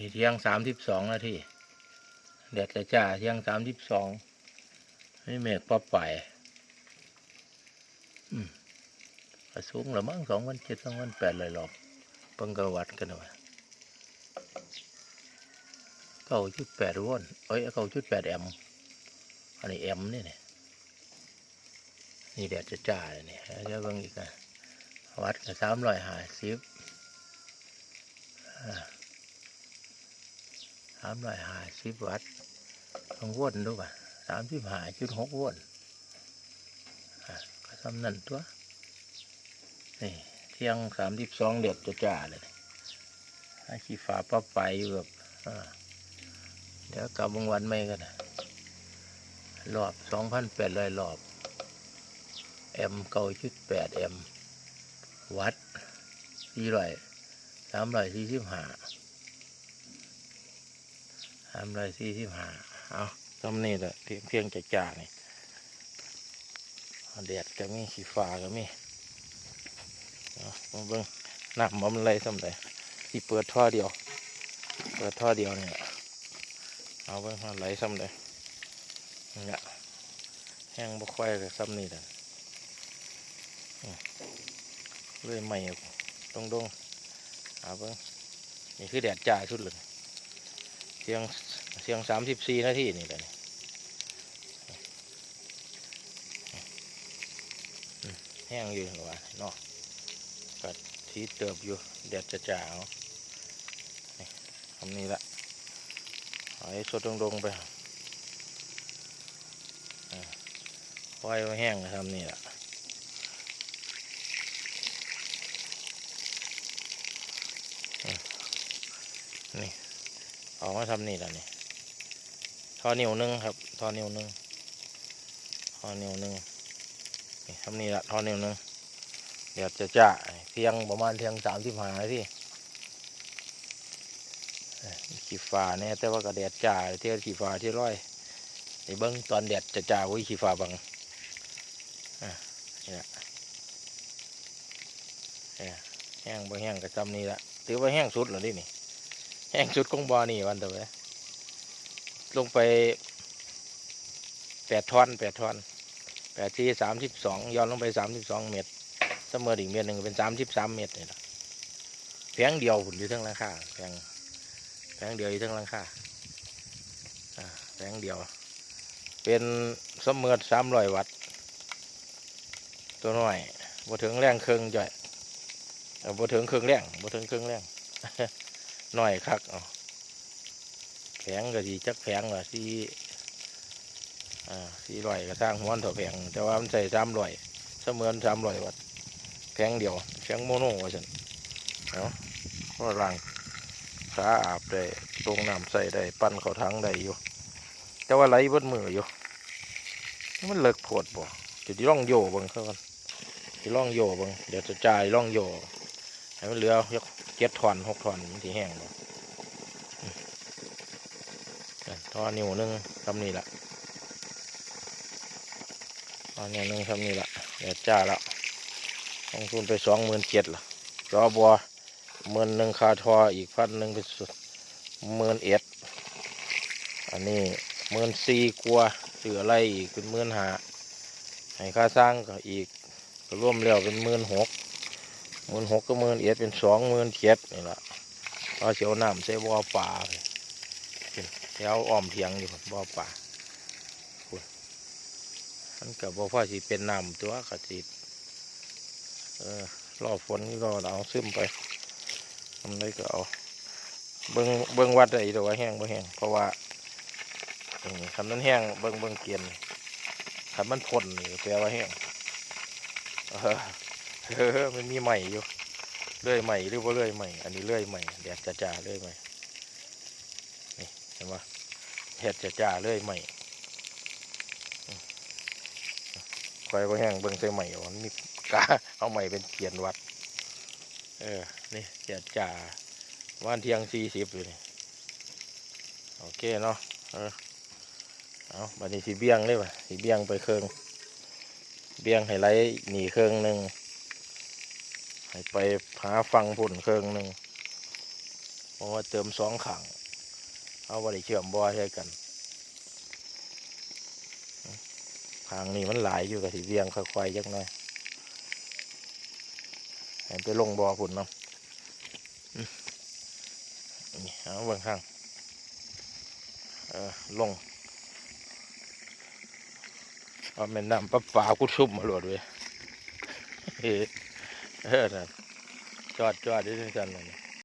นี้เที่ยงสามสิบสองนาทีแดดจะจ้าเที่ยงสามสิบสองนี่เมฆปะไปายอืมก็สูงละมั้งสองวันเจ็ดสองวันแปดเลยหรอกเพิ่งกระวัดกันว่าเก้าจุดแปดวอนเอ้ยเก้าจุดแปดแอมอันนี้แอมนี่เนี่ยนี่แดดจะจ้าเลยเนี่ยแล้วเบิ่งอีกนะวัดกับสามร้อยห้าสิบสาามร้อยห้าสิบวัตต์ต้องวนดูป่ะสามสิบห้าจุดหกวนอะก็สำนั่นตัว นี่ เที่ยงสามสิบสองเดือดจะจ่าเลยให้ขี้ฟ้าป้าไปอยู่แบบเดี๋ยวกลับบางวันไม่กันนะรอบสองพันแปดร้อยรอบ แอมเก้าจุดแปดแอม วัตต์สี่ร้อยสามร้อยสี่สิบห้า สามร้อยสี่สิบห้าเอาตำนี่แหละเพียงเพียงจ่าๆนี่เอาแดดก็มีขี้ฟ้าก็มีเอามาเบิ่งน้ำมันไหลสำใดที่เปิดท่อเดียว เปิดท่อเดียวเนี่ยเอาเบิ่งมันไหลสำใดเนี่ยแห้งบ่ค่อยกับซ้ำนี่แหละอืมเลยใหม่ตรงดงๆเอาเบิ่งนี่คือแดดจ่าสุดเลย เสียงเสียงสามสิบสี่นาทีนี่แหละนี่อืมแห้งอยู่หรอวะเนาะกัดทีเติบอยู่แดดจะจ่าเอานี่ทำนี้ละเอาให้สดตรงๆไปอ่าปล่อยไว้แห้งทำนี่ละนี่ ออกมาทำนี่แหละนี่ทอนิ้วหนึงครับทอนิ้วหนึงทอนิ้วหนึงนี่ทำนี่ละทอนิ้วหนึงเดี๋ยวจะจ่าเพียงประมาณเพียงสามสิบห้าทีเอ้ยมีขี้ฟ้าเนี่ยแต่ว่าก็แดดจ่าเที่ยวขี้ฟ้าที่ร้อยไอ้เบิ้งตอนแดดจะจ่าวิขี้ฟ้าบังอะนี่ละเนี่ยแห้งบ่แห้งก็จำนี่ละถือว่าแห้งสุดแล้วดินี่ แห้งสุดของบอนี่วันเดียวเลยลงไปแปดท่อนแปดท่อนแปดที่สามสิบสองย้อนลงไปสามสิบสองเมตรเสมออีกเมตรหนึ่งเป็นสามสิบสามเมตรนี่แหละแพงเดียวผุนอยู่ทั้งหลังคาแพงแพงเดียวอยู่ทั้งหลังคาอ่าแพงเดียว เป็นเสมอสามร้อยวัตต์ตัวน้อยบ่ถึงแรงเครื่องจ่อยบ่ถึงเครื่องแรงบ่ถึงเครื่องแรง น้อยคักเอาแผงก็สีจักแผงว่าสีอ่าสีร้อยก็สร้างหัวเถอะแผงแต่ว่ามันใส่สามร้อยเสมือนสามร้อยวัตต์แผงเดียวแผงโมโนว่าฉันเนาะก็ล้างขาอาบได้ตรงน้ำใส่ได้ปั้นเขาทั้งได้อยู่แต่ว่าไหลเบดมืออยู่มันเลิกโผดบ่จะที่ร่องโยบังเขากันที่ร่องโยบังเดี๋ยวจะจ่ายร่องโยให้มันเหลือ เจ็ดถอนหกถอนมันที่แห้งถ่อนนท่อนิ้วหนึงทำนี่ละทอนิ้วหนึงทำนี่ละเดี๋ยวจ้าละลงทุนไปสองหมื่นเจ็ดละจอบัวหมื่นหนึ่งคาทออีกพันหนึ่งเป็นสุดหมื่นเอ็ดอันนี้หมื่นสี่กลัวเสืออะไรอีกเป็นหมื่นหาให้ค่าสร้างก็อีกร่วมแล้วเป็นหมื่นหก หมื่นหกก็หมื่นเอ็ดเป็นสองหมื่นเจ็ดนี่แหละเอาเสียวน้ำใส่บ่อป่าแถวอ้อมเถียงอยู่บ่อป่าพุ่นมันกับบ่พอสิเป็นน้ำตัวกะสิเออรอฝนรอเอาซึมไปทำได้ก็เอาเบิ้งเบิ้งวัดได้แต่ว่าแห้งบ่แห้งเพราะว่าคันนั้นแห้งเบิ้งเบิ้งเกลียนคันมันพ่นแปลว่าแห้ง เออมันมีใหม่อยู่เลื่อยใหม่หรือว่าเลื่อยใหม่อันนี้เลื่อยใหม่แดดจ่าเลื่อยใหม่นี่เห็นไหมแดดจ่าเลื่อยใหม่คอยว่าแห้งเบิ่งใส่ใหม่อามันมีกาเอาใหม่เป็นเกียนวัด เออนี่แดดจ่าวันเที่ยงสี่สิบอยู่นี่โอเคเนาะเออเอาบัดนี้สีเบี้ยงเลยป่ะสีเบี้ยงไปเครื่องเบี้ยงให้ไหลหนีเครื่องหนึ่ง ให้ไปหาฟังผุ่นเครื่องหนึ่งโอราะว่าเติมสองขังเอาบริเชื่อมบ่อใช่กันขางนี้มันหลายอยู่กับสีเรียงค่อยๆยักหน่อยให้ไปลงบ่อพุ่นเนาะอืมนี่เอาเบางข้างเออลงเอาแม่น้ำปลาปลากูชุ่มมาหลวดเว้ย เออเออนั่นจอดจอดดิฉันเลย